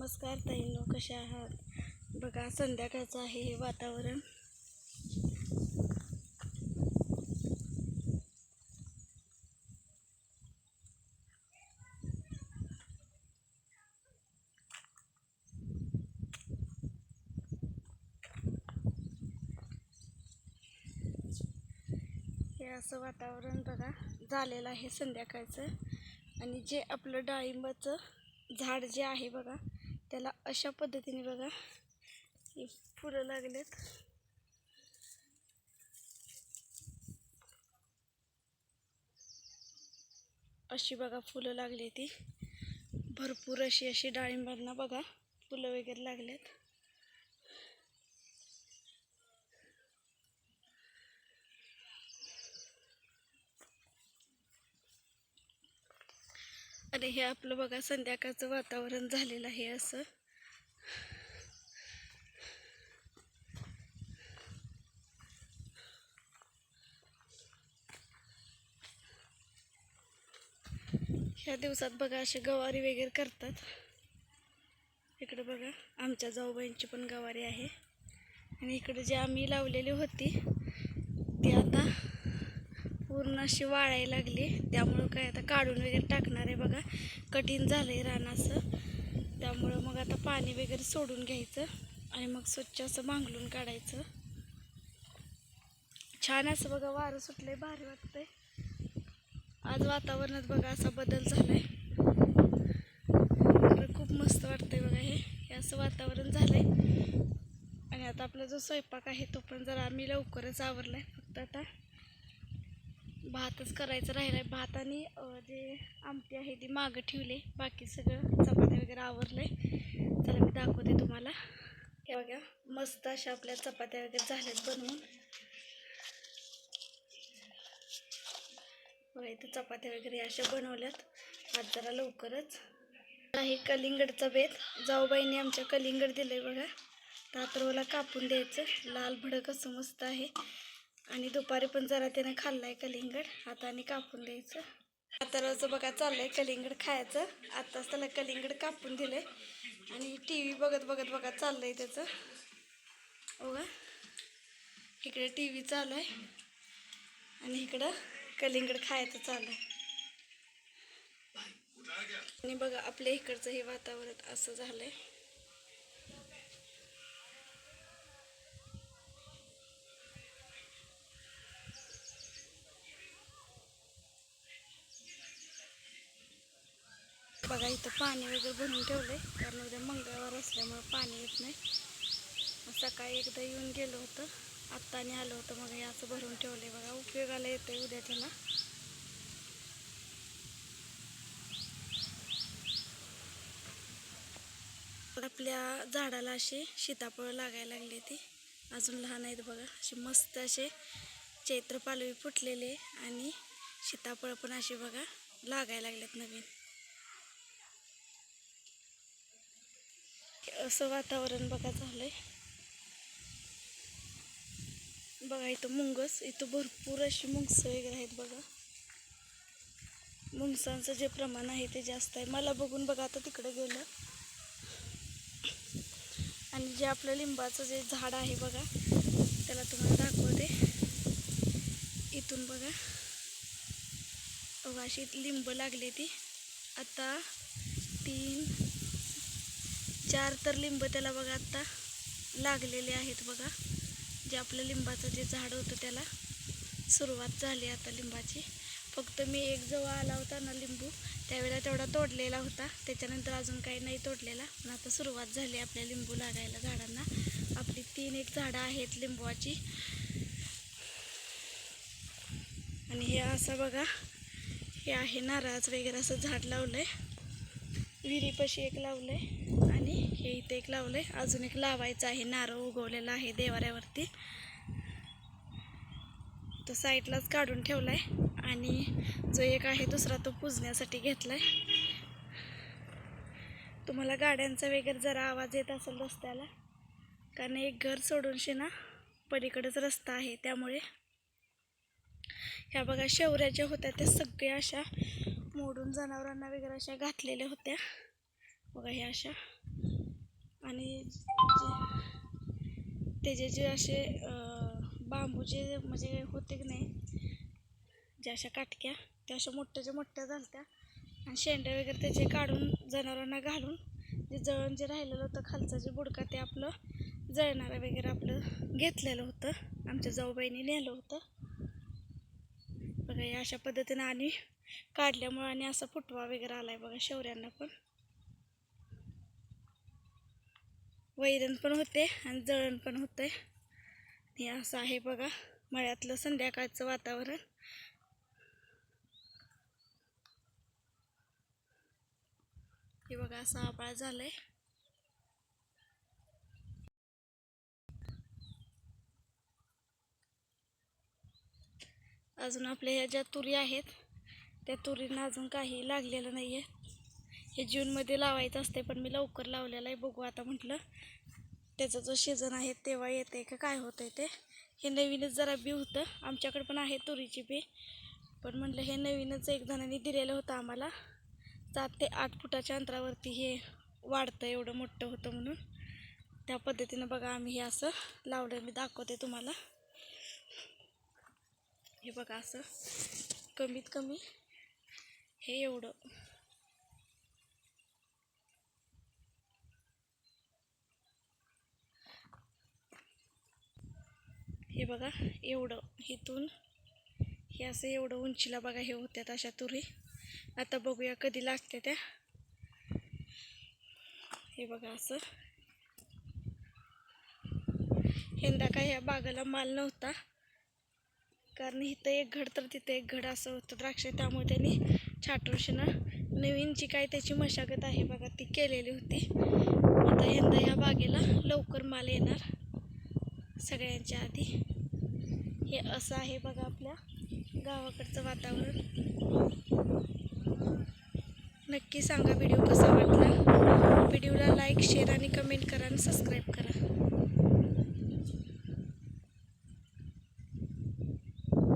नमस्कार ताईंनो कशा आहात? बघा संध्याकाळचं आहे हे वातावरण. हे असं वातावरण बघा झालेलं आहे संध्याकाळचं. आणि जे आपलं डाळिंबाचं झाड जे आहे बघा त्याला अशा पद्धतीने बघा. हे फुलं लागलेत. अशी बघा फुलं लागली ती. भरपूर अशी अशी डाळिंबांना बघा फुलं वगैरे लागलेत. आणि हे आपलं बघा संध्याकाळचं वातावरण झालेलं आहे असं. ह्या दिवसात बघा असे गवारी वगैरे करतात. इकडे बघा आमच्या जाऊबाईंची पण गवारी आहे. आणि इकडे जी आम्ही लावलेली होती ती आता पूर्ण अशी वाळायला लागली. त्यामुळं काय आता काढून वगैरे टाकणार आहे बघा. कठीण झालं आहे रानाचं. असं त्यामुळं मग आता पाणी वगैरे सोडून घ्यायचं आणि मग स्वच्छ असं मांगलून काढायचं. छान असं बघा वारं सुटलंय भारी वाटतंय. आज वातावरणात बघा असा बदल झालाय. आहे खूप मस्त वाटतंय बघा हे. हे असं वातावरण झालंय. आणि आता आपला जो स्वयंपाक आहे तो पण जरा आम्ही लवकरच आवरलाय फक्त आता. भातच करायचं राहिलाय. भात आणि जे आमटी आहे ती मागं ठेवले. बाकी सगळं चपात्या वगैरे आवरलंय. चला मी दाखवते तुम्हाला. हे बघा मस्त अशा आपल्या चपात्या वगैरे झाल्यात बनवून. बघा इथं चपात्या वगैरे अशा बनवल्यात. आज जरा लवकरच. आहे कलिंगडचा बेत. जाऊबाईने आमच्या कलिंगड दिलंय बघा. तातरवला कापून द्यायचं. लाल भडक असं मस्त आहे. आणि दुपारी पण जरा त्यानं खाल्लं आहे कलिंगड हाताने कापून द्यायचं. तातरवचं बघा चाललंय कलिंगड खायचं. आत्ताच त्याला कलिंगड कापून दिलंय. आणि टी व्ही बघत बघत बघा चाललंय त्याचं. बघा. इकडे टी व्ही चालू आहे आणि इकडं कलिंगड खायचं चालू आहे आणि बघा आपल्या इकडचं हे वातावरण असं झालंय. बघा इथं पाणी वगैरे भरून ठेवलंय. कारण उद्या मंगळवार असल्यामुळे पाणी येत नाही. सकाळी एकदा येऊन गेलो होतं. आत्ताने आलं होतं मग हे असं भरून ठेवलंय बघा. उपयोगाला येतंय उद्या त्याला. आपल्या झाडाला अशी सीताफळं लागायला लागली ती. अजून लहान आहेत बघा. असे मस्त असे चैत्र पालवी फुटलेले आणि सीताफळं पण असे बघा लागायला लागलेत नवीन. असं वातावरण बघा झालं आहे बघा इथं मुंगस इथं भरपूर अशी मुंगसं वगैरे आहेत बघा. मुंगसांचं जे प्रमाण आहे ते जास्त आहे. मला बघून बघा आता तिकडे गेलं. आणि जे आपलं लिंबाचं जे झाड आहे बघा त्याला तुम्हाला दाखवते. इथून बघा. बघा अशी लिंब लागली ती. आता तीन चार तर लिंब त्याला बघा आता लागलेले आहेत बघा. जे आपलं लिंबाचं जे झाड होतं त्याला सुरुवात झाली आता लिंबाची. फक्त मी एक जवळ आला होता ना लिंबू त्यावेळेला तेवढा तोडलेला होता. त्याच्यानंतर अजून काही नाही तोडलेला. पण आता सुरुवात झाली आपल्या लिंबू लागायला झाडांना. आपली तीन एक झाडं आहेत लिंबूची. आणि हे असं बघा हे आहे नारळाचं वगैरे असं झाड लावलं आहे विहिरीपाशी एक लावलं आहे हे इथे एक लावलं आहे अजून एक लावायचं आहे. नारळ उगवलेला आहे देवाऱ्यावरती. तो साईडलाच काढून ठेवला आहे आणि जो एक आहे दुसरा तो पुजण्यासाठी घेतला आहे तुम्हाला गाड्यांचा वगैरे जरा आवाज येत असेल रस्त्याला. कारण एक घर सोडूनशी ना पलीकडेच रस्ता आहे. त्यामुळे ह्या बघा शेवऱ्या ज्या होत्या त्या सगळ्या अशा मोडून जनावरांना वगैरे अशा घातलेल्या होत्या. बघा ह्या अशा. आणि त्याचे जे असे बांबूचे म्हणजे होते की नाही ज्या अशा काटक्या त्या अशा मोठ्याच्या मोठ्या झालत्या आणि शेंड्या वगैरे त्याचे काढून जनावरांना घालून जे जळण जे राहिलेलं होतं खालचं जे बुडका ते आपलं जळणारं वगैरे आपलं घेतलेलं होतं. आमच्या जाऊबाईने नेलं होतं. बघा या अशा पद्धतीनं आणि काढल्यामुळं आणि असा फुटवा वगैरे आला आहे बघा शेवऱ्यांना पण. वैरण पण होते आणि जळण पण होते हे असं आहे बघा मळ्यातलं संध्याकाळचं वातावरण. हे बघा असं आबाळ आहे अजून आपल्या ह्या ज्या तुरी आहेत त्या तुरींना अजून काही लागलेलं नाही आहे हे जूनमध्ये लावायचं असते पण मी लवकर लावलेलं आहे. बघू आता म्हटलं त्याचा जो सीझन आहे तेव्हा येते का काय होतं ते. हे नवीनच जरा बी होतं. आमच्याकडे पण आहे तुरीची बी. पण म्हटलं हे नवीनच एक जणांनी दिलेलं होतं आम्हाला. सात ते आठ फुटाच्या अंतरावरती हे वाढतं एवढं मोठं होतं म्हणून. त्या पद्धतीनं बघा आम्ही हे असं लावलं मी दाखवते तुम्हाला. हे बघा असं कमीत कमी हे एवढं. हे बघा एवढं इथून. हे असं एवढं उंचीला बघा हे होत्यात अशा तुरी. आता बघूया कधी लागते त्या. हे बघा असं. यंदा काय ह्या बागाला माल नव्हता. कारण इथं एक घड तर तिथं एक घड असं होतं द्राक्ष. त्यामुळे त्यांनी छाटूरशीनं नवीन जी काय त्याची मशागत आहे बघा ती केलेली होती. आता यंदा या बागेला लवकर माल येणार. सगळ्यांच्या आधी. हे असं आहे बघा आपल्या गावाकडचं वातावरण. नक्की सांगा व्हिडिओ कसा वाटला. व्हिडिओला लाईक शेअर आणि कमेंट करा आणि सबस्क्राईब करा.